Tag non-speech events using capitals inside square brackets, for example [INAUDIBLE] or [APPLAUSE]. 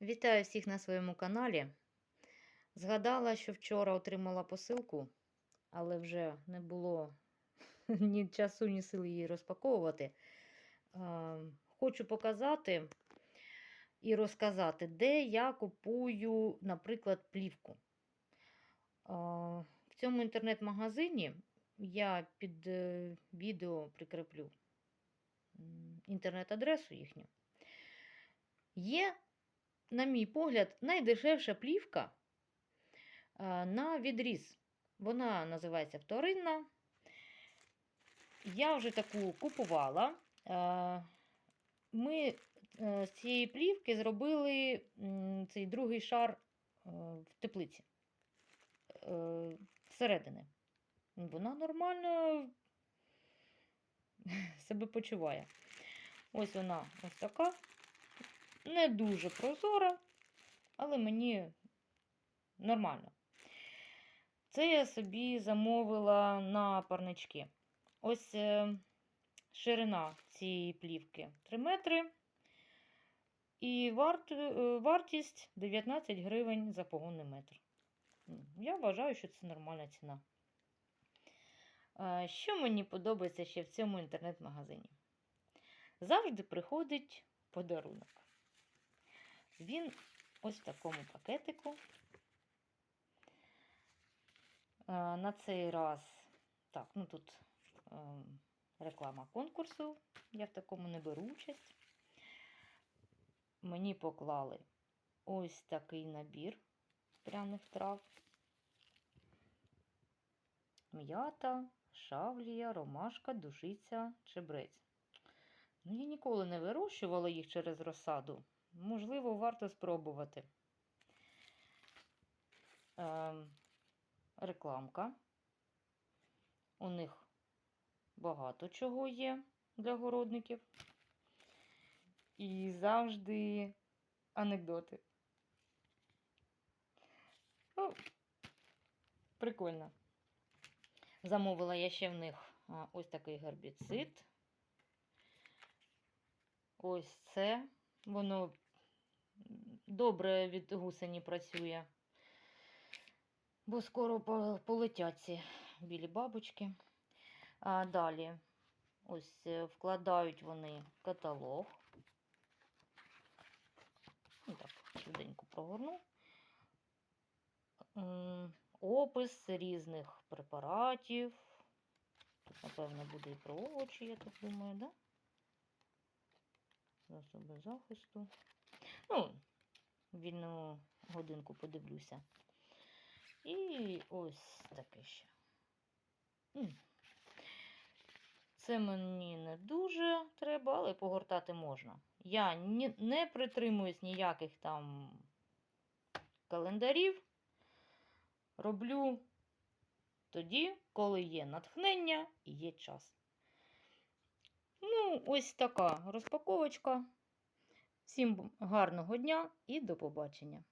Вітаю всіх на своєму каналі. Згадала, що вчора отримала посилку, але вже не було [LAUGHS] ні часу, ні сил її розпаковувати. Хочу показати і розказати, де я купую, наприклад, плівку. В цьому інтернет-магазині я під е, відео прикріплю м, інтернет-адресу їхню. Є на мій погляд, найдешевша плівка на відріз. Вона називається вторинна. Я вже таку купувала. Ми е, з цієї плівки зробили цей другий шар е, в теплиці е, всередини. Вона нормально [LAUGHS] себе почуває. Ось вона ось така не дуже прозора, але мені нормально. Це я собі замовила на парнички. Ось е, ширина цієї плівки 3 метри. І варт, е, вартість 19 гривень за погонний метр. Я вважаю, що це нормальна ціна. Е, Що мені подобається ще в цьому інтернет-магазині? Завжди приходить подарунок. Він ось в такому пакетику. Е, На цей раз, так, ну тут е, реклама конкурсу. Я в такому не беру участь. Мені поклали ось такий набір пряних трав. М'ята, шавлія, ромашка, душиця, чебрець. Ну, я ніколи не вирощувала їх через розсаду. Можливо, варто спробувати. Ем, рекламка. У них багато чого є для городників. І завжди анекдоти. Ну, прикольно. Замовила я ще в них ось такий гербіцид. Ось це. Воно добре від гусені працює. Бо скоро полетять ці білі бабочки. А далі ось е, вкладають вони каталог. Ну, так, швиденько прогорну. Опис різних препаратів. Тут, напевно, буде і про овочі, я так думаю, да? Засоби захисту. Ну, вільну годинку подивлюся. І ось таке ще. Це мені не дуже треба, але погортати можна. Я не притримуюсь ніяких там календарів. Роблю тоді, коли є натхнення і є час. Ну, ось така розпаковочка. Всім гарного дня і до побачення!